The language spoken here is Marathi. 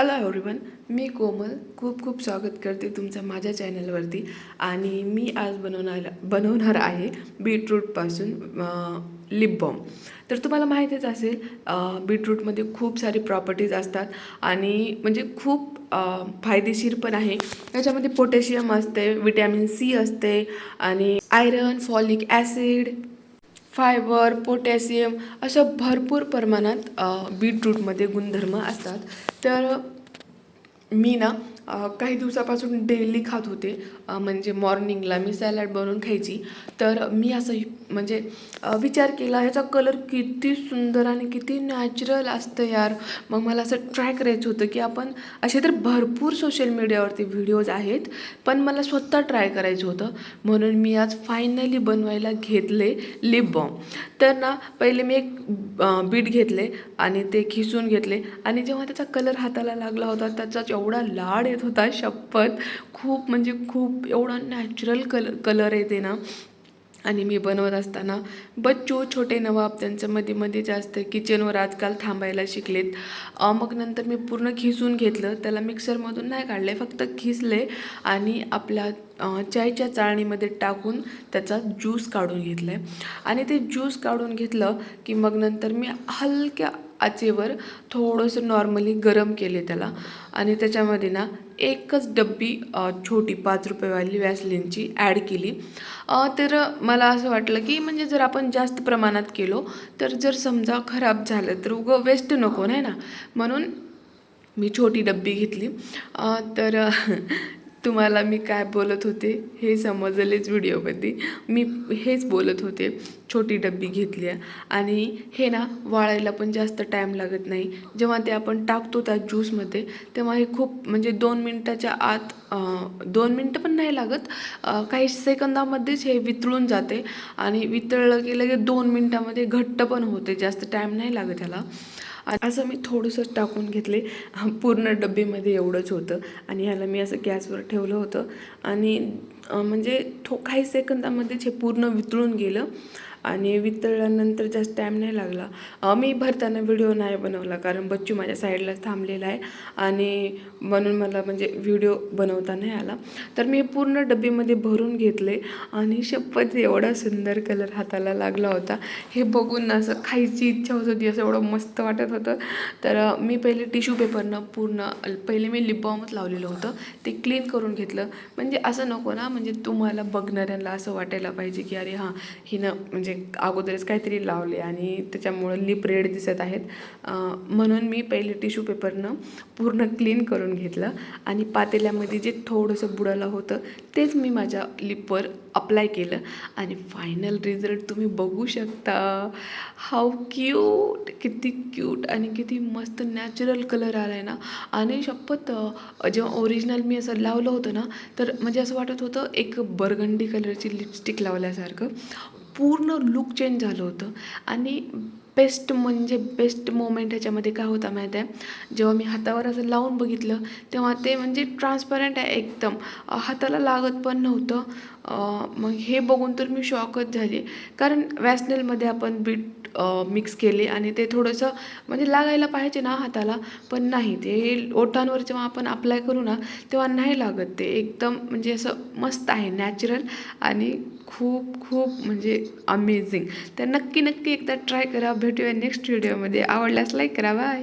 हॅलो एव्हरीवन मी कोमल. खूप खूप स्वागत करते तुमचं माझ्या चॅनलवरती. आणि मी आज बनवणार बनवणार आहे बीटरूटपासून लिप बॉम तर तुम्हाला माहितीच असेल बीटरूटमध्ये खूप सारी प्रॉपर्टीज असतात. आणि म्हणजे खूप फायदेशीर पण आहे. त्याच्यामध्ये पोटॅशियम असते विटॅमिन सी असते आणि iron folic acid fibre potassium असं भरपूर प्रमाणात बीटरूटमध्ये गुणधर्म असतात. तर मी ना काही दिवसापासून डेली खात होते. म्हणजे मॉर्निंगला मी सॅलड बनवून खायची. तर मी असं म्हणजे विचार केला ह्याचा कलर किती सुंदर आणि किती नॅचरल असतं यार. मग मला असं ट्राय करायचं होतं की आपण असे तर भरपूर सोशल मीडियावरती व्हिडिओज आहेत पण मला स्वतः ट्राय करायचं होतं. म्हणून मी आज फायनली बनवायला घेतले लिप बॉम तर ना पहिले मी एक बीट घेतले आणि ते खिसून घेतले. आणि जेव्हा त्याचा कलर हाताला लागला होता त्याचा एवढा लाड येत होता शपथ. खूप म्हणजे खूप एवढा नॅचरल कलर कलर येते ना. आणि मी बनवत असताना. बच्चू छोटे नवाब त्यांचं मध्ये मध्ये जास्त किचनवर आजकाल थांबायला शिकलेत. मग नंतर मी पूर्ण खिसून घेतलं. त्याला मिक्सरमधून नाही काढले फक्त खिसले आणि आपल्या चायच्या चाळणीमध्ये टाकून त्याचा ज्यूस काढून घेतला आहे आणि ते ज्यूस काढून घेतलं की मग नंतर मी हलक्या आचेवर थोडंसं नॉर्मली गरम केले त्याला. आणि त्याच्यामध्ये ना एकच डब्बी छोटी पाच रुपयेवाली वॅसलिनची ॲड केली. तर मला असं वाटलं की म्हणजे जर आपण जास्त प्रमाणात केलो तर जर समजा खराब झालं तर उगं वेस्ट नको नाही ना? म्हणून मी छोटी डब्बी घेतली. तर तुम्हाला मी काय बोलत होते हे समजलेच व्हिडिओमध्ये. मी हेच बोलत होते छोटी डब्बी घेतली आहे. आणि हे ना वाळायला पण जास्त टाईम लागत नाही. जेव्हा ते आपण टाकतो त्या ज्यूसमध्ये तेव्हा हे खूप म्हणजे दोन मिनटाच्या आत दोन मिनटं पण नाही लागत. काही सेकंदामध्येच हे वितळून जाते. आणि वितळलं की लगेच दोन मिनटामध्ये घट्ट पण होते. जास्त टाईम नाही लागत ह्याला. असं मी थोडंसं टाकून घेतले. पूर्ण डब्बीमध्ये एवढंच होतं. आणि ह्याला मी असं गॅसवर ठेवलं होतं. आणि म्हणजे थो काही सेकंदामध्येच हे पूर्ण वितळून गेलं आणि वितळल्यानंतर जास्त टाईम नाही लागला. मी भरताना व्हिडिओ नाही बनवला कारण बच्चू माझ्या साईडलाच थांबलेला आहे आणि म्हणून मला म्हणजे व्हिडिओ बनवता नाही आला. तर मी पूर्ण डब्बीमध्ये भरून घेतले आणि शपथ एवढा सुंदर कलर हाताला लागला होता. हे बघून असं खायची इच्छा होत होती असं एवढं मस्त वाटत होतं. तर मी पहिले टिश्यू पेपरनं पूर्ण पहिले मी लिपबॉमच लावलेलं होतं. ते क्लीन करून घेतलं. म्हणजे असं नको ना म्हणजे तुम्हाला बघणाऱ्यांना असं वाटायला पाहिजे की अरे हां हिनं म्हणजे अगोदरच काहीतरी लावले आणि त्याच्यामुळं लिप रेड दिसत आहेत. म्हणून मी पहिले टिश्यू पेपरनं पूर्ण क्लीन करून घेतलं आणि पातेल्यामध्ये जे थोडंसं बुडालं होतं तेच मी माझ्या लिपवर अप्लाय केलं आणि फायनल रिझल्ट तुम्ही बघू शकता. हाऊ क्यूट किती क्यूट आणि किती मस्त नॅचरल कलर आला आहे ना. आणि शपथ जेव्हा ओरिजिनल मी असं लावलं होतं ना तर म्हणजे असं वाटत होतं एक बरगंडी कलरची लिपस्टिक लावल्यासारखं. पूर्ण लुक चेंज झालं होतं. आणि बेस्ट म्हणजे बेस्ट मोमेंट ह्याच्यामध्ये काय होता माहीत आहे? जेव्हा मी हातावर असं लावून बघितलं तेव्हा ते म्हणजे ट्रान्सपरंट आहे एकदम. हाताला लागत पण नव्हतं. मग हे बघून तर मी शॉकच झाली. कारण वॅसनेलमध्ये आपण बीट मिक्स केले आणि ते थोडंसं म्हणजे लागायला पाहिजे ना हाताला पण नाही. ते ओठांवर जेव्हा आपण अप्लाय करू ना तेव्हा नाही लागत ते. एकदम म्हणजे असं मस्त आहे नॅचरल आणि खूप खूप म्हणजे अमेझिंग तर नक्की नक्की एकदा ट्राय करा. भेटूया नेक्स्ट व्हिडिओमध्ये आवडल्यास लाईक करा. बाय